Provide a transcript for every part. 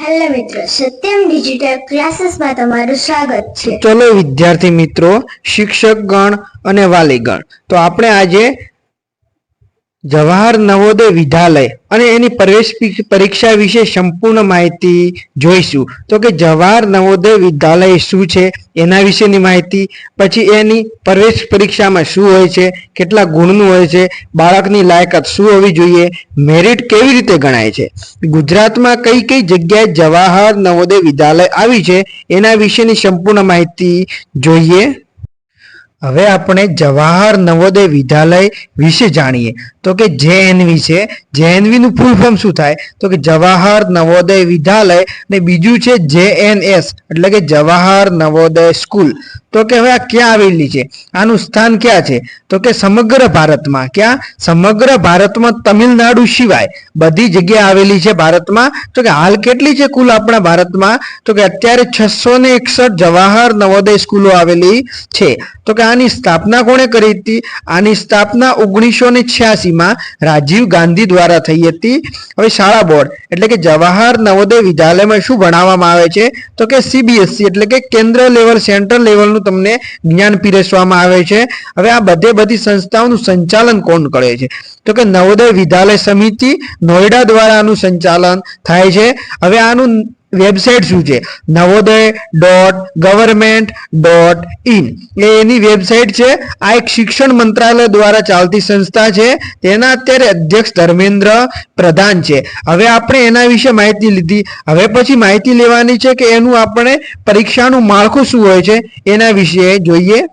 Hello મિત્રો, Satyam digital ક્લાસીસમાં તમારું સ્વાગત છે. ચલો વિદ્યાર્થી મિત્રો શિક્ષક ગણ અને વાલીગણ. તો આપણે આજે જવાહર નવોદય વિદ્યાલય અને એની પ્રવેશ પરીક્ષા વિશે સંપૂર્ણ માહિતી જોઈશું. તો કે જવાહર નવોદય વિદ્યાલય શું છે? એના વિશેની માહિતી. પછી એની પ્રવેશ પરીક્ષામાં શું હોય છે? કેટલા ગુણનું હોય છે? બાળકની લાયકાત શું હોવી જોઈએ? મેરિટ કેવી રીતે ગણાય છે? ગુજરાતમાં કઈ કઈ જગ્યાએ જવાહર નવોદય વિદ્યાલય આવી છે? એના વિશેની સંપૂર્ણ માહિતી જોઈએ. હવે આપણે જવાહર નવોદય વિદ્યાલય વિશે જાણીએ. તો કે જેએનવી છે જેએનવી નું ફૂલ ફોર્મ શું થાય? તો કે જવાહર નવોદય વિદ્યાલય ને બીજું છે જેએનએસ, એટલે કે જવાહર નવોદય સ્કૂલ. તો કે હવે આ ક્યાં આવેલી છે? આનું સ્થાન ક્યાં છે? તો કે સમગ્ર ભારતમાં. ક્યાં? સમગ્ર ભારતમાં તમિલનાડુ સિવાય. બધી જગ્યાએ આવેલી છે ભારતમાં. તો કે હાલ કેટલી છે કુલ આપણા ભારતમાં? તો કે અત્યારે છસો ને એકસઠ જવાહર નવોદય સ્કૂલો આવેલી છે. તો કે આની સ્થાપના કોણે કરી હતી? આની સ્થાપના ઓગણીસો ને છ્યાસીમાં રાજીવ ગાંધી દ્વારા થઈ હતી. હવે શાળા બોર્ડ, એટલે કે જવાહર નવોદય વિદ્યાલયમાં શું ભણાવવામાં આવે છે? તો કે સીબીએસસી એટલે કે કેન્દ્ર લેવલ સેન્ટ્રલ લેવલનું તમને જ્ઞાન પીરસવામાં આવે છે. હવે આ બધે બધી સંસ્થાઓનું સંચાલન કોણ કરે છે? તો કે નવોદય વિદ્યાલય સમિતિ નોઈડા દ્વારા આનું સંચાલન થાય છે. હવે આનું વેબસાઇટ શું છે? Navodaya dot government dot in. એ એની વેબસાઇટ છે. આ એક શિક્ષણ મંત્રાલય દ્વારા ચાલતી સંસ્થા છે. તેના અત્યારે અધ્યક્ષ ધર્મેન્દ્ર પ્રધાન છે. હવે આપણે એના વિશે માહિતી લીધી. હવે પછી માહિતી લેવાની છે કે એનું આપણે પરીક્ષાનું માળખું શું હોય છે? એના વિશે જોઈએ.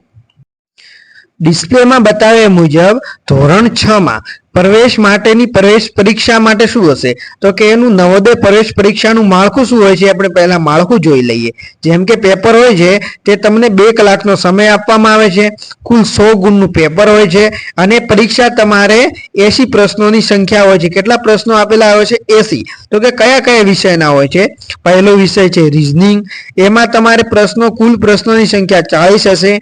ડિસ્પ્લેમાં બતાવ્યા મુજબ ધોરણ છ માં પ્રવેશ માટેની પ્રવેશ પરીક્ષા માટે શું હશે? તો કે એનું નવોદય પ્રવેશ પરીક્ષાનું માળખું શું હોય છે આપણે પહેલા માળખું જોઈ લઈએ. જેમ કે પેપર હોય છે તે તમને બે કલાકનો સમય આપવામાં આવે છે. કુલ સો ગુણનું પેપર હોય છે અને પરીક્ષા તમારે એસી પ્રશ્નોની સંખ્યા હોય છે. કેટલા પ્રશ્નો આપેલા હોય છે? એસી તો કે કયા કયા વિષયના હોય છે? પહેલો વિષય છે રિઝનિંગ એમાં તમારે પ્રશ્નો, કુલ પ્રશ્નોની સંખ્યા ચાળીસ હશે.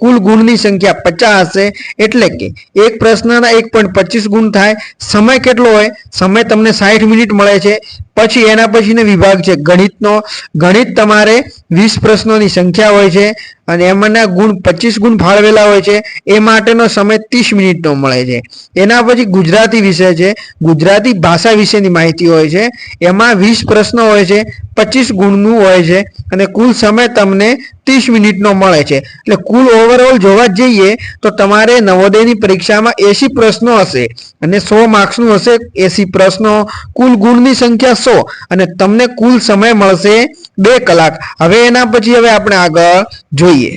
કુલ ગુણની સંખ્યા પચાસ હશે એટલે કે એક પ્રશ્નના એક પોઈન્ટ પચીસ ગુણ થાય. સમય કેટલો હોય? સમય તમને સાઠ મિનિટ મળે છે. પછી એના પછીનો વિભાગ છે. ગણિતનો, ગણિત તમારે વીસ પ્રશ્નોની સંખ્યા હોય છે અને એમાંના ગુણ પચીસ ગુણ ફાળવેલા હોય છે. એ માટેનો સમય ત્રીસ મિનિટનો મળે છે. એના પછી ગુજરાતી વિષય છે. ગુજરાતી ભાષા વિશેની માહિતી હોય છે. એમાં વીસ પ્રશ્નો હોય છે. પચીસ ગુણનું હોય છે. અને કુલ સમય તમને ત્રીસ મિનિટનો મળે છે. એટલે કુલ ઓવરઓલ જોવા જઈએ તો તમારે નવોદયની પરીક્ષામાં એસી પ્રશ્નો હશે અને સો માર્ક્સનું હશે એસી પ્રશ્નો. કુલ ગુણની સંખ્યા સો અને તમને કુલ સમય મળશે બે કલાક. હવે એના પછી હવે આપણે આગળ જોઈએ.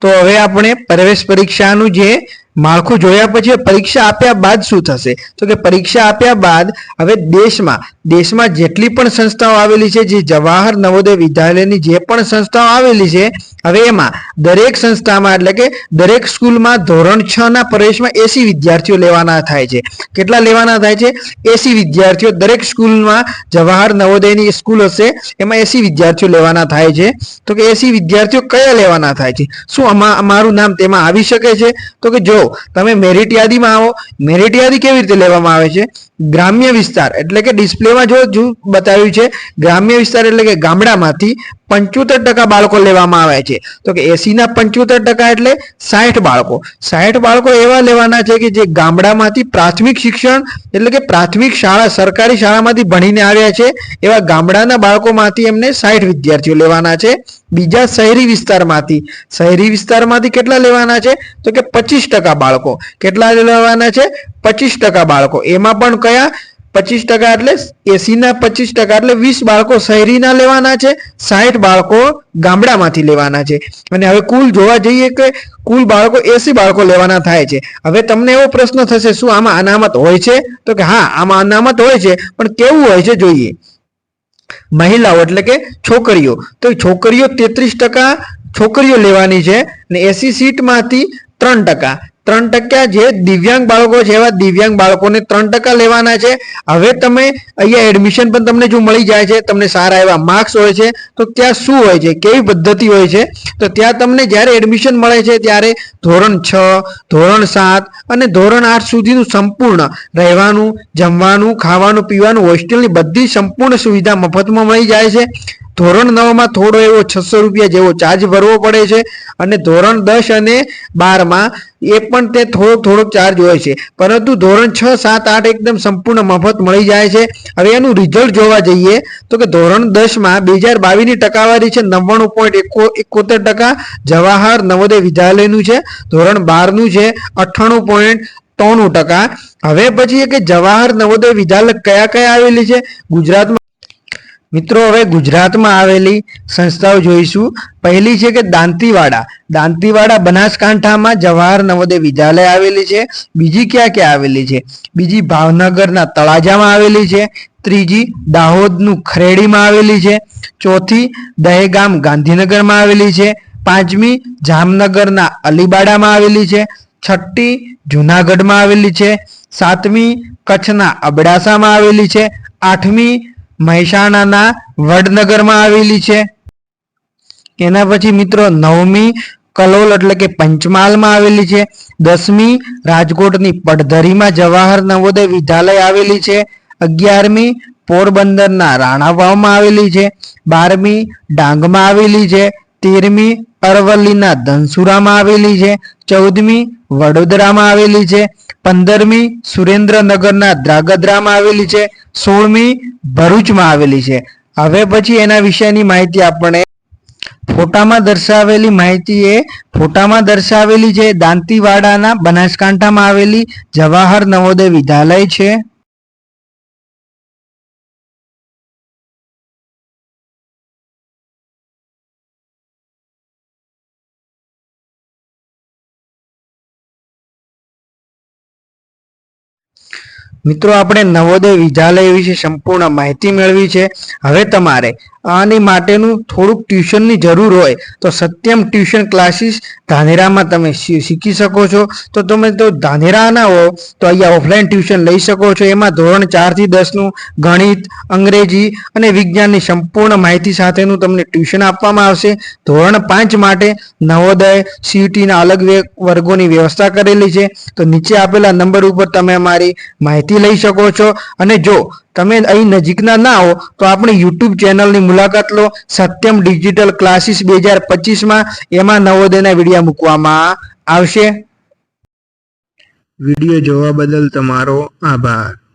તો હવે આપણે પ્રવેશ પરીક્ષાનું જે માળખું જોયા પછી પરીક્ષા આપ્યા બાદ શું થશે? તો કે પરીક્ષા આપ્યા બાદ હવે દેશમાં દેશમાં જેટલી પણ સંસ્થાઓ આવેલી છે, જે જવાહર નવોદય વિદ્યાલયની જે પણ સંસ્થાઓ આવેલી છે, હવે એમાં દરેક સંસ્થામાં એટલે કે દરેક સ્કૂલમાં ધોરણ છ ના પ્રવેશમાં એસી વિદ્યાર્થીઓ લેવાના થાય છે. કેટલા લેવાના થાય છે? એસી વિદ્યાર્થીઓ દરેક સ્કૂલમાં જવાહર નવોદયની સ્કૂલ હશે, એમાં એસી વિદ્યાર્થીઓ લેવાના થાય છે. તો કે એસી વિદ્યાર્થીઓ કયા લેવાના થાય છે? શું અમારું નામ તેમાં આવી શકે છે? તો કે જો તમે મેરિટ યાદીમાં આવો. મેરિટ યાદી કેવી રીતે લેવામાં આવે છે? ગ્રામ્ય વિસ્તાર, એટલે કે ડિસ્પ્લેમાં જો બતાવ્યું છે, ગ્રામ્ય વિસ્તાર એટલે કે ગામડામાંથી પંચોતેર ટકા બાળકો લેવામાં આવે છે. તો કે એસીના પંચોતેર ટકા એટલે સાઠ બાળકો. સાઠ બાળકો એવા લેવાના છે કે જે ગામડામાંથી પ્રાથમિક શિક્ષણ એટલે કે પ્રાથમિક શાળા, સરકારી શાળામાંથી ભણીને આવ્યા છે, એવા ગામડાના બાળકોમાંથી એમને સાઠ વિદ્યાર્થીઓ લેવાના છે. બીજા શહેરી વિસ્તારમાંથી શહેરી વિસ્તારમાંથી કેટલા લેવાના છે? તો કે પચીસ ટકા બાળકો. કેટલા લેવાના છે? પચીસ ટકા બાળકો. એમાં પણ કયા? પચીસ ટકા એટલે એસી ના પચીસ ટકા એટલે વીસ બાળકો શહેરીના લેવાના છે, સાઠ બાળકો ગામડામાંથી લેવાના છે. અને હવે કુલ જોવા જઈએ કે કુલ બાળકો એસી બાળકો લેવાના થાય છે. હવે તમને એવો પ્રશ્ન થશે, શું આમાં અનામત હોય છે? તો કે હા, આમાં અનામત હોય છે, પણ કેવું હોય છે જોઈએ. મહિલાઓ એટલે કે છોકરીઓ. તો છોકરીઓ તેત્રીસ ટકા છોકરીઓ લેવાની છે ને એસી સીટમાંથી ત્રણ ટકા. ત્રણ ટકા જે દિવ્યાંગ બાળકો છે એવા દિવ્યાંગ બાળકોને ત્રણ ટકા લેવાના છે. હવે તમે અહીંયા એડમિશન પણ તમને જો મળી જાય છે, તમને સારા એવા માર્ક્સ હોય છે, તો ત્યાં શું હોય છે? કેવી પદ્ધતિ હોય છે? તો ત્યાં તમને જ્યારે એડમિશન મળે છે, ત્યારે ધોરણ છ, ધોરણ સાત અને ધોરણ આઠ સુધીનું સંપૂર્ણ રહેવાનું, જમવાનું, ખાવાનું, પીવાનું હોસ્ટેલની બધી સંપૂર્ણ સુવિધા મફતમાં મળી જાય છે. ધોરણ નવમાં થોડો એવો છસો રૂપિયા જેવો ચાર્જ ભરવો પડે છે અને ધોરણ દસ અને બારમાં એ પણ તે થોડોક થોડોક ચાર્જ હોય છે. પરંતુ ધોરણ છ, સાત, આઠ એકદમ સંપૂર્ણ મફત મળી જાય છે. હવે એનું રિઝલ્ટ જોવા જઈએ તો કે ધોરણ દસમાં બે હજાર બાવીસની ટકાવારી છે નવ્વાણું પોઈન્ટ એકો, એકોતેર ટકા. જવાહર નવોદય વિદ્યાલયનું છે. ધોરણ બારનું છે અઠ્ઠાણું પોઈન્ટ ત્રણું ટકા. હવે પછી કે જવાહર નવોદય વિદ્યાલય કયા કયા આવેલી છે? ગુજરાતમાં મિત્રો, હવે ગુજરાતમાં આવેલી સંસ્થાઓ જોઈશું. પહેલી છે કે દાંતીવાડા. દાંતીવાડા બનાસકાંઠામાં જવાહર નવોદય વિદ્યાલય આવેલી છે. બીજી ક્યાં ક્યાં આવેલી છે? બીજી ભાવનગરના તળાજામાં આવેલી છે. ત્રીજી દાહોદનું ખરેડીમાં આવેલી છે. ચોથી દહેગામ ગાંધીનગરમાં આવેલી છે. પાંચમી જામનગરના અલીબાડામાં આવેલી છે. છઠ્ઠી જુનાગઢમાં આવેલી છે. સાતમી કચ્છના અબડાસામાં આવેલી છે. આઠમી મહેસાણાના વડનગરમાં આવેલી છે. એના પછી મિત્રો નવમી કલોલ એટલે કે પંચમહાલમાં આવેલી છે. દસમી રાજકોટની પડધરીમાં જવાહર નવોદય વિદ્યાલય આવેલી છે. અગિયારમી પોરબંદરના રાણાવાવમાં આવેલી છે. બારમી ડાંગમાં આવેલી છે. તેરમી અરવલ્લીના ધનસુરામાં આવેલી છે. ચૌદમી વડોદરામાં આવેલી છે. પંદરમી સુરેન્દ્રનગરના દ્રાગદ્રામાં આવેલી છે. સોળમી ભરૂચમાં આવેલી છે. હવે પછી એના વિશેની માહિતી આપણે ફોટામાં દર્શાવેલી માહિતી એ ફોટામાં દર્શાવેલી છે દાંતીવાડાના બનાસકાંઠામાં આવેલી જવાહર નવોદય વિદ્યાલય છે. મિત્રો, આપણે નવોદય વિદ્યાલય વિશે સંપૂર્ણ માહિતી મેળવી છે. હવે તમારે આની માટેનું થોડુંક ટ્યુશનની જરૂર હોય, તો સત્યમ ટ્યુશન ક્લાસીસ ધાનેરામાં તમે શીખી શકો છો. તો તમે તો ધાનેરાના હો, તો અહીંયા ઓફલાઈન ટ્યુશન લઈ શકો છો. એમાં ધોરણ ચારથી દસનું ગણિત, અંગ્રેજી અને વિજ્ઞાનની સંપૂર્ણ માહિતી સાથેનું તમને ટ્યુશન આપવામાં આવશે. ધોરણ પાંચ માટે નવોદય સીયુટીના અલગ વર્ગોની વ્યવસ્થા કરેલી છે. તો નીચે આપેલા નંબર ઉપર તમે અમારી માહિતી લઈ શકો છો. અને જો તમે અહીં નજીકના ના હો, તો આપણી યુટ્યુબ ચેનલની મુલાકાત લો. સત્યમ ડિજિટલ ક્લાસીસ બે હજાર પચીસમાં એમાં નવોદયના વિડીયા મૂકવામાં આવશે. વીડિયો જોવા બદલ તમારો આભાર.